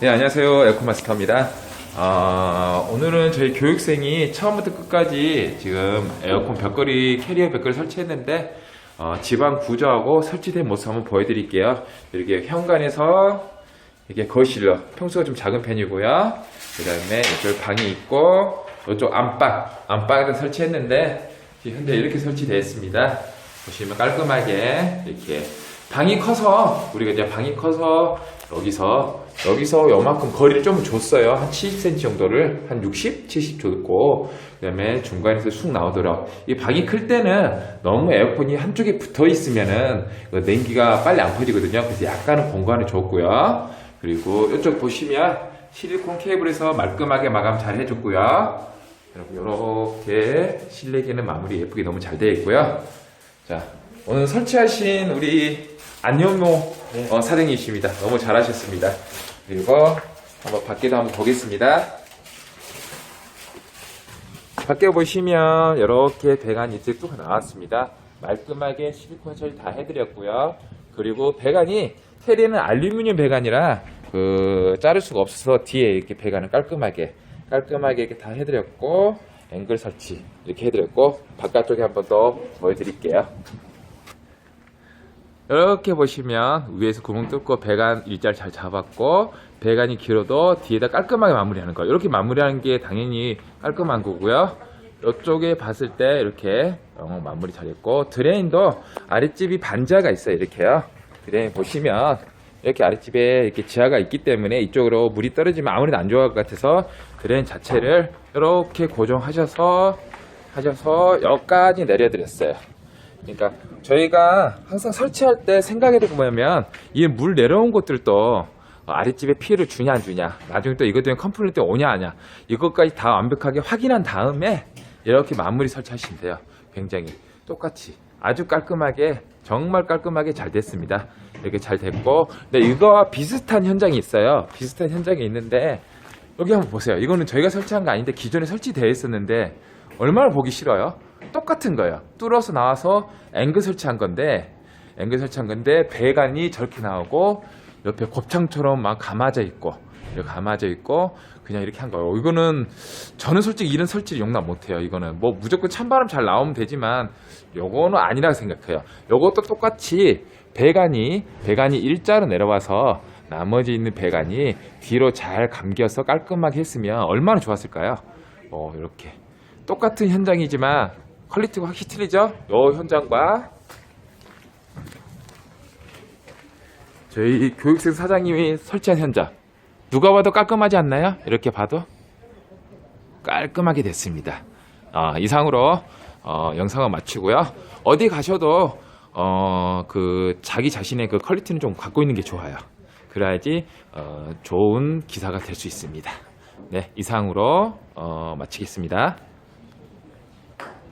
네, 안녕하세요. 에어컨마스터입니다. 아, 오늘은 저희 교육생이 처음부터 끝까지 지금 에어컨 벽걸이, 캐리어 벽걸이 설치했는데, 어, 집안 구조하고 설치된 모습 한번 보여드릴게요. 이렇게 현관에서 이게 거실로, 평수가 좀 작은 편이고요. 그 다음에 이쪽 방이 있고, 이쪽 안방, 안방에도 설치했는데, 현재 이렇게 설치되어 있습니다. 보시면 깔끔하게 이렇게 방이 커서 우리가 이제 방이 커서 여기서 여기서 요만큼 거리를 좀 줬어요. 한 70cm 정도를. 한 60, 70 줬고 그다음에 중간에서 쑥 나오도록. 이 방이 클 때는 너무 에어컨이 한쪽에 붙어 있으면은 그 냉기가 빨리 안 퍼지거든요. 그래서 약간은 공간을 줬고요. 그리고 이쪽 보시면 실리콘 케이블에서 말끔하게 마감 잘 해줬고요. 여러분 이렇게 실내기는 마무리 예쁘게 너무 잘 되어 있고요. 자, 오늘 설치하신 우리 안현모 어, 사장님이십니다. 너무 잘하셨습니다. 그리고 한번 밖에도 한번 보겠습니다. 밖에 보시면 이렇게 배관이 이제 뚝 나왔습니다. 말끔하게 실리콘 처리 다 해드렸고요. 그리고 배관이 테리는 알루미늄 배관이라 그 자를 수가 없어서 뒤에 이렇게 배관을 깔끔하게 깔끔하게 이렇게 다 해드렸고 앵글 설치 이렇게 해드렸고 바깥쪽에 한번 더 보여드릴게요. 이렇게 보시면 위에서 구멍 뚫고 배관 일자를 잘 잡았고 배관이 길어도 뒤에다 깔끔하게 마무리하는 거. 이렇게 마무리하는 게 당연히 깔끔한 거고요. 이쪽에 봤을 때 이렇게 어, 마무리 잘했고 드레인도 아랫집이 반지하가 있어요. 이렇게요. 드레인 보시면 이렇게 아랫집에 이렇게 지하가 있기 때문에 이쪽으로 물이 떨어지면 아무래도 안 좋아할 것 같아서 드레인 자체를 이렇게 고정하셔서 하셔서 여기까지 내려드렸어요 그러니까 저희가 항상 설치할 때 생각해도 보면 이 물 내려온 것들도 아랫집에 피해를 주냐 안 주냐. 나중에 또 이것 때문에 컴플레인트 오냐 아냐. 이것까지 다 완벽하게 확인한 다음에 이렇게 마무리 설치하시면 돼요. 굉장히 똑같이 아주 깔끔하게 정말 깔끔하게 잘 됐습니다. 이렇게 잘 됐고 근데 이거와 비슷한 현장이 있어요. 비슷한 현장이 있는데 여기 한번 보세요. 이거는 저희가 설치한 거 아닌데 기존에 설치되어 있었는데 얼마나 보기 싫어요 똑같은 거예요. 뚫어서 나와서 앵글 설치한 건데, 앵글 설치한 건데, 배관이 저렇게 나오고, 옆에 곱창처럼 막 감아져 있고, 이렇게 감아져 있고, 그냥 이렇게 한 거예요. 이거는, 저는 솔직히 이런 설치를 용납 못 해요. 이거는. 뭐 무조건 찬바람 잘 나오면 되지만, 요거는 아니라고 생각해요. 요것도 똑같이 배관이, 배관이 일자로 내려와서, 나머지 있는 배관이 뒤로 잘 감겨서 깔끔하게 했으면 얼마나 좋았을까요? 어, 이렇게. 똑같은 현장이지만 퀄리티가 확실히 틀리죠? 요 현장과 저희 교육생 사장님이 설치한 현장 누가 봐도 깔끔하지 않나요? 이렇게 봐도 깔끔하게 됐습니다. 어, 이상으로 어, 영상을 마치고요. 어디 가셔도 어, 그 자기 자신의 그 퀄리티는 좀 갖고 있는 게 좋아요. 그래야지 어, 좋은 기사가 될 수 있습니다. 네, 이상으로 어, 마치겠습니다.